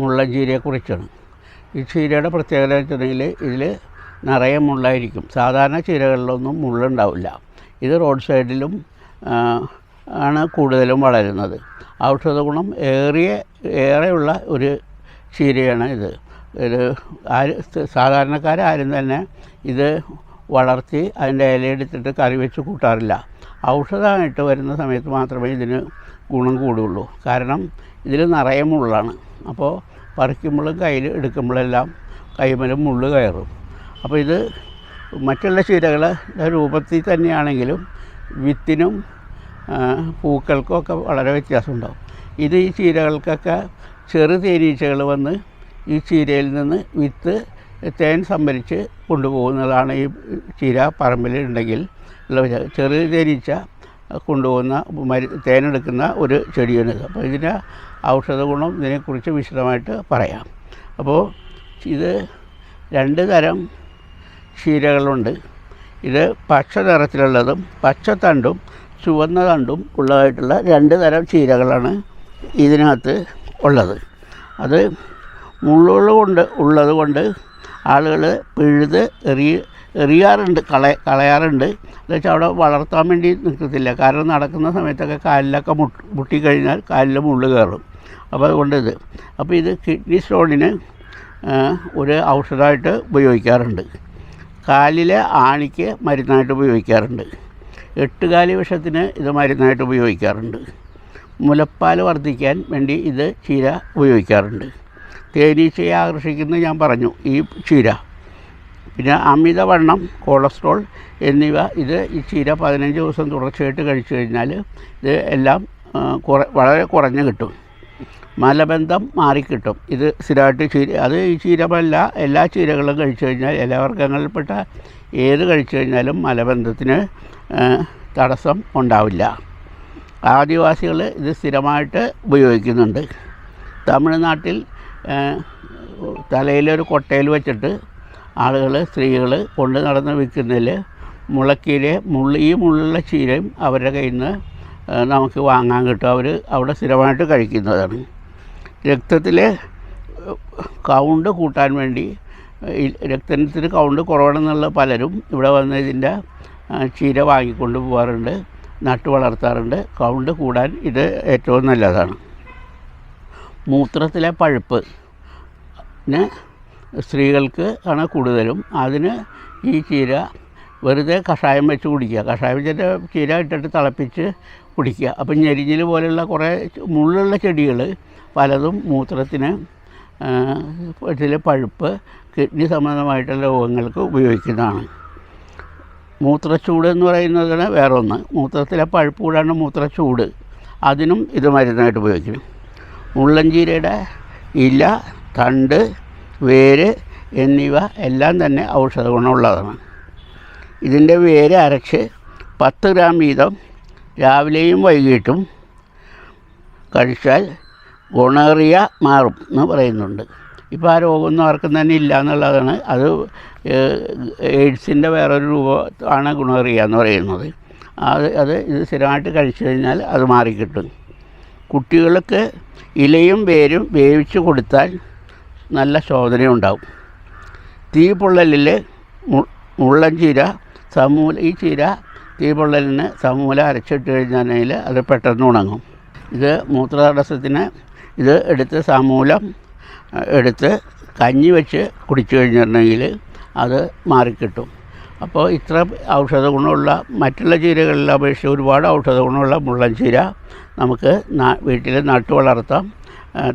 മുള്ളൻചീരയെക്കുറിച്ചാണ് ഈ ചീരയുടെ പ്രത്യേകത വെച്ചിട്ടുണ്ടെങ്കിൽ ഇതിൽ നിറയെ മുള്ളായിരിക്കും. സാധാരണ ചീരകളിലൊന്നും മുള്ളുണ്ടാവില്ല. ഇത് റോഡ് സൈഡിലും ആണ് കൂടുതലും വളരുന്നത്. ഔഷധ ഗുണം ഏറിയ ഏറെയുള്ള ഒരു ചീരയാണ് ഇത്. ഇത് ആര് സാധാരണക്കാരും തന്നെ ഇത് വളർത്തി അതിന്റെ ഇലയെടുത്തിട്ട് കറി വെച്ച് കൂട്ടാറില്ല. ഔഷധമായിട്ട് വരുന്ന സമയത്ത് മാത്രമേ ഇതിന് ഗുണം കൂടുള്ളൂ കാരണം ഇതിൽ നിറയെ മുള്ളാണ്. അപ്പോൾ പറിക്കുമ്പോഴും കയ്യിൽ എടുക്കുമ്പോഴെല്ലാം കൈമലും മുള്ളു കയറും. അപ്പോൾ ഇത് മറ്റുള്ള ചീരകളുടെ രൂപത്തിൽ തന്നെയാണെങ്കിലും വിത്തിനും പൂക്കൾക്കും ഒക്കെ വളരെ വ്യത്യാസമുണ്ടാകും ഇത് ഈ ചീരകൾക്കൊക്കെ ചെറു തേനീച്ചകൾ വന്ന് ഈ ചീരയിൽ നിന്ന് വിത്ത് തേൻ സംഭരിച്ച് കൊണ്ടുപോകുന്നതാണ് ഈ ചീര പറമ്പിലുണ്ടെങ്കിൽ ഉള്ള ചെറു തേനീച്ച കൊണ്ടുപോകുന്ന മരു തേനെടുക്കുന്ന ഒരു ചെടിയാണിത് അപ്പോൾ ഇതിന്റെ ഔഷധ ഗുണം ഇതിനെക്കുറിച്ച് വിശദമായിട്ട് പറയാം. അപ്പോൾ ഇത് രണ്ട് തരം ചീരകളുണ്ട്. ഇത് പച്ച നിറത്തിലുള്ളതും പച്ച തണ്ടും ചുവന്ന തണ്ടും ഉള്ളതായിട്ടുള്ള രണ്ട് തരം ചീരകളാണ് ഇതിനകത്ത് ഉള്ളത്. അത് മുള്ളുകൾ കൊണ്ട് ഉള്ളത് കൊണ്ട് ആളുകൾ പിഴുത് എറിയ എറിയാറുണ്ട് കള കളയാറുണ്ട്. എന്ന് വെച്ചാൽ അവിടെ വളർത്താൻ വേണ്ടി നിൽക്കത്തില്ല. കാരണം നടക്കുന്ന സമയത്തൊക്കെ കാലിലൊക്കെ മുട്ട് മുട്ടിക്കഴിഞ്ഞാൽ കാലിൽ മുള്ള് കയറും. അപ്പോൾ അതുകൊണ്ട് ഇത്. അപ്പോൾ ഇത് കിഡ്നി സ്റ്റോണിന് ഒരു ഔഷധമായിട്ട് ഉപയോഗിക്കാറുണ്ട്. കാലിലെ ആണിക്ക് മരുന്നായിട്ട് ഉപയോഗിക്കാറുണ്ട്. എട്ടുകാലി വിഷത്തിന് ഇത് മരുന്നായിട്ട് ഉപയോഗിക്കാറുണ്ട്. മുലപ്പാൽ വർദ്ധിക്കാൻ വേണ്ടി ഇത് ചീര ഉപയോഗിക്കാറുണ്ട്. തേനീച്ചയെ ആകർഷിക്കുന്നത് ഞാൻ പറഞ്ഞു ഈ ചീര. പിന്നെ അമിതവണ്ണം കൊളസ്ട്രോൾ എന്നിവ ഇത് ഈ ചീര പതിനഞ്ച് ദിവസം തുടർച്ചയായിട്ട് കഴിച്ചു കഴിഞ്ഞാൽ ഇത് എല്ലാം കുറ വളരെ കുറഞ്ഞ് കിട്ടും. മലബന്ധം മാറിക്കിട്ടും. ഇത് സ്ഥിരമായിട്ട് ചീര അത് ഈ ചീരമല്ല എല്ലാ ചീരകളും കഴിച്ചു കഴിഞ്ഞാൽ എല്ലാ വർഗങ്ങളിൽപ്പെട്ട ഏത് കഴിച്ചു കഴിഞ്ഞാലും മലബന്ധത്തിന് തടസ്സം ഉണ്ടാവില്ല. ആദിവാസികൾ ഇത് സ്ഥിരമായിട്ട് ഉപയോഗിക്കുന്നുണ്ട്. തമിഴ്നാട്ടിൽ തലയിലൊരു കൊട്ടയിൽ വെച്ചിട്ട് ആളുകൾ സ്ത്രീകൾ കൊണ്ട് നടന്ന് വിൽക്കുന്നതിൽ മുളക്കീര മുള്ള ഈ ചീരയും അവരുടെ കയ്യിൽ നിന്ന് നമുക്ക് വാങ്ങാൻ കിട്ടും. അവർ അവിടെ സ്ഥിരമായിട്ട് കഴിക്കുന്നതാണ്. രക്തത്തിലെ കൗണ്ട് കൂട്ടാൻ വേണ്ടി രക്തത്തിന് കൗണ്ട് കുറവാണെന്നുള്ള പലരും ഇവിടെ വന്ന് ഇതിന്റെ ചീര വാങ്ങിക്കൊണ്ട് പോകാറുണ്ട് നട്ടു വളർത്താറുണ്ട്. കൗണ്ട് കൂടാൻ ഇത് ഏറ്റവും നല്ലതാണ്. മൂത്രത്തിലെ പഴുപ്പ് സ്ത്രീകൾക്ക് ആണ് കൂടുതലും. അതിന് ഈ ചീര വെറുതെ കഷായം വെച്ച് കുടിക്കുക. കഷായം വെച്ചിട്ട് ചീര ഇട്ടിട്ട് തിളപ്പിച്ച് കുടിക്കുക. അപ്പം ഞെരിഞ്ഞിൽ പോലെയുള്ള കുറേ മുള്ളുള്ള ചെടികൾ പലതും മൂത്രത്തിന് ഇതിലെ പഴുപ്പ് കിഡ്നി സംബന്ധമായിട്ടുള്ള രോഗങ്ങൾക്ക് ഉപയോഗിക്കുന്നതാണ്. മൂത്രച്ചൂട് എന്ന് പറയുന്നതാണ് വേറെ ഒന്ന് മൂത്രത്തിലെ പഴുപ്പ് കൂടാണ് മൂത്രച്ചൂട്. അതിനും ഇത് മരുന്നായിട്ട് ഉപയോഗിക്കണം മുള്ളഞ്ചീരയുടെ ഇല തണ്ട് വേര് എന്നിവ എല്ലാം തന്നെ ഔഷധ ഗുണമുള്ളതാണ്. ഇതിന്റെ വേര് അരച്ച് പത്ത് ഗ്രാം വീതം രാവിലെയും വൈകിട്ടും കഴിച്ചാൽ ഗുണേറിയ മാറും എന്ന് പറയുന്നുണ്ട്. ഇപ്പോൾ ആ രോഗമൊന്നും ആർക്കും തന്നെ ഇല്ല എന്നുള്ളതാണ്. അത് എയ്ഡ്സിന്റെ വേറൊരു രൂപമാണ് ഗുണേറിയ എന്ന് പറയുന്നത്. അത് അത് ഇത് സ്ഥിരമായിട്ട് കഴിച്ചു കഴിഞ്ഞാൽ അത് മാറിക്കിട്ടും. കുട്ടികൾക്ക് ഇലയും വേരും വേവിച്ച് കൊടുത്താൽ നല്ല ശോധനയുണ്ടാവും തീ പൊള്ളലിൽ മു- മുള്ളൻ ചീര സമൂല ഈ ചീര തീ പൊള്ളലിന് സമൂല അരച്ചിട്ട് കഴിഞ്ഞാൽ അത് പെട്ടെന്ന് ഉണങ്ങും. ഇത് മൂത്രതടസ്സത്തിന് ഇത് എടുത്ത് സമൂലം എടുത്ത് കഞ്ഞി വെച്ച് കുടിച്ചു കഴിഞ്ഞിട്ടുണ്ടെങ്കിൽ അത് മാറിക്കിട്ടും. അപ്പോൾ ഇത്ര ഔഷധ ഗുണമുള്ള മറ്റുള്ള ചീരകളിൽ അപേക്ഷിച്ച് ഒരുപാട് ഔഷധ ഗുണമുള്ള മുള്ളൻ ചീര നമുക്ക് വീട്ടിൽ നട്ടു വളർത്താം.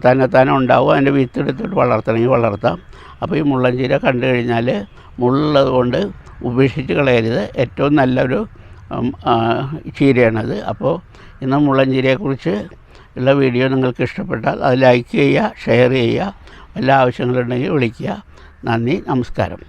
തന്നെത്താനെ ഉണ്ടാവും. അതിന്റെ വിത്തെടുത്തിട്ട് വളർത്തണമെങ്കിൽ വളർത്താം. അപ്പോൾ ഈ മുള്ളഞ്ചീര കണ്ടു കഴിഞ്ഞാൽ മുള്ളുള്ളത് കൊണ്ട് ഉപേക്ഷിച്ച് കളയരുത്. ഏറ്റവും നല്ലൊരു ചീരയാണത്. അപ്പോൾ ഇന്ന് മുള്ളഞ്ചീരയെക്കുറിച്ച് ഉള്ള വീഡിയോ നിങ്ങൾക്ക് ഇഷ്ടപ്പെട്ടാൽ അത് ലൈക്ക് ചെയ്യുക ഷെയർ ചെയ്യുക. എല്ലാ ആവശ്യങ്ങളുണ്ടെങ്കിൽ വിളിക്കുക. നന്ദി നമസ്കാരം.